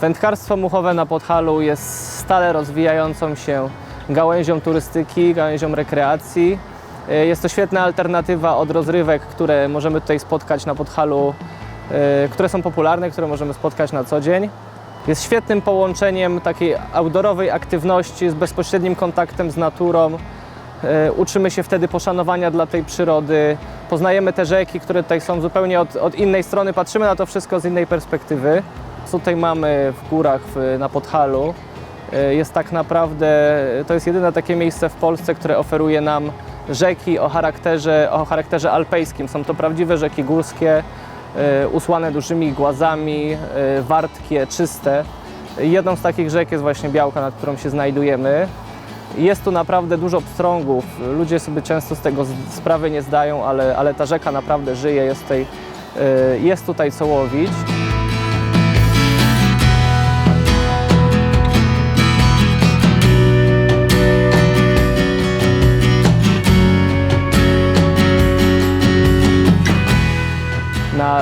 Wędkarstwo muchowe na Podhalu jest stale rozwijającą się gałęzią turystyki, gałęzią rekreacji. E, Jest to świetna alternatywa od rozrywek, które możemy tutaj spotkać na Podhalu, e, które są popularne, które możemy spotkać na co dzień. Jest świetnym połączeniem takiej outdoorowej aktywności z bezpośrednim kontaktem z naturą. E, Uczymy się wtedy poszanowania dla tej przyrody, poznajemy te rzeki, które tutaj są zupełnie od, od innej strony, patrzymy na to wszystko z innej perspektywy. Co tutaj mamy w górach w, na Podhalu e, jest tak naprawdę, to jest jedyne takie miejsce w Polsce, które oferuje nam rzeki o charakterze, o charakterze alpejskim. Są to prawdziwe rzeki górskie, e, usłane dużymi głazami, e, wartkie, czyste. Jedną z takich rzek jest właśnie Białka, nad którą się znajdujemy. Jest tu naprawdę dużo pstrągów. Ludzie sobie często z tego sprawy nie zdają, ale, ale ta rzeka naprawdę żyje, jest tutaj, jest tutaj co łowić.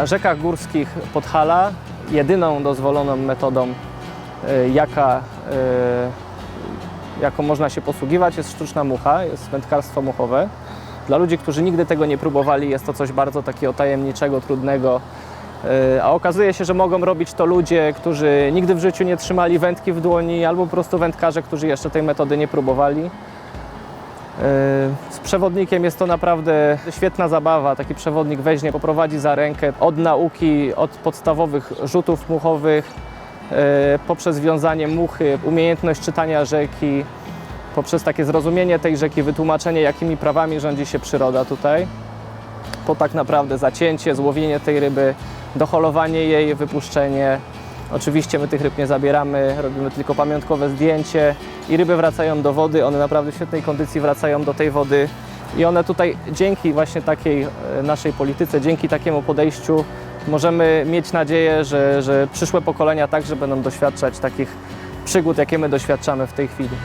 Rzekach górskich Podhala jedyną dozwoloną metodą, e, jaka, e, jaką można się posługiwać, jest sztuczna mucha, jest wędkarstwo muchowe. Dla ludzi, którzy nigdy tego nie próbowali, jest to coś bardzo takiego tajemniczego, trudnego. E, A okazuje się, że mogą robić to ludzie, którzy nigdy w życiu nie trzymali wędki w dłoni, albo po prostu wędkarze, którzy jeszcze tej metody nie próbowali. E, Z przewodnikiem jest to naprawdę świetna zabawa. Taki przewodnik weźmie, poprowadzi za rękę od nauki, od podstawowych rzutów muchowych, e, poprzez wiązanie muchy, umiejętność czytania rzeki, poprzez takie zrozumienie tej rzeki, wytłumaczenie, jakimi prawami rządzi się przyroda tutaj. Po tak naprawdę zacięcie, złowienie tej ryby, doholowanie jej, wypuszczenie. Oczywiście my tych ryb nie zabieramy, robimy tylko pamiątkowe zdjęcie i ryby wracają do wody, one naprawdę w świetnej kondycji wracają do tej wody i one tutaj dzięki właśnie takiej e, naszej polityce, dzięki takiemu podejściu możemy mieć nadzieję, że, że przyszłe pokolenia także będą doświadczać takich przygód, jakie my doświadczamy w tej chwili.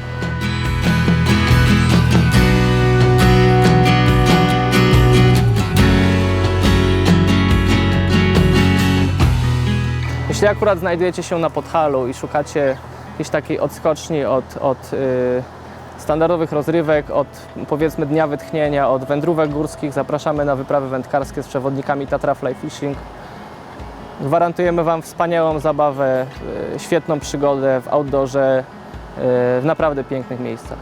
Jeśli akurat znajdujecie się na Podhalu i szukacie jakiejś takiej odskoczni od, od y, standardowych rozrywek, od powiedzmy dnia wytchnienia, od wędrówek górskich, zapraszamy na wyprawy wędkarskie z przewodnikami Tatra Fly Fishing. Gwarantujemy Wam wspaniałą zabawę, y, świetną przygodę w outdoorze, y, w naprawdę pięknych miejscach.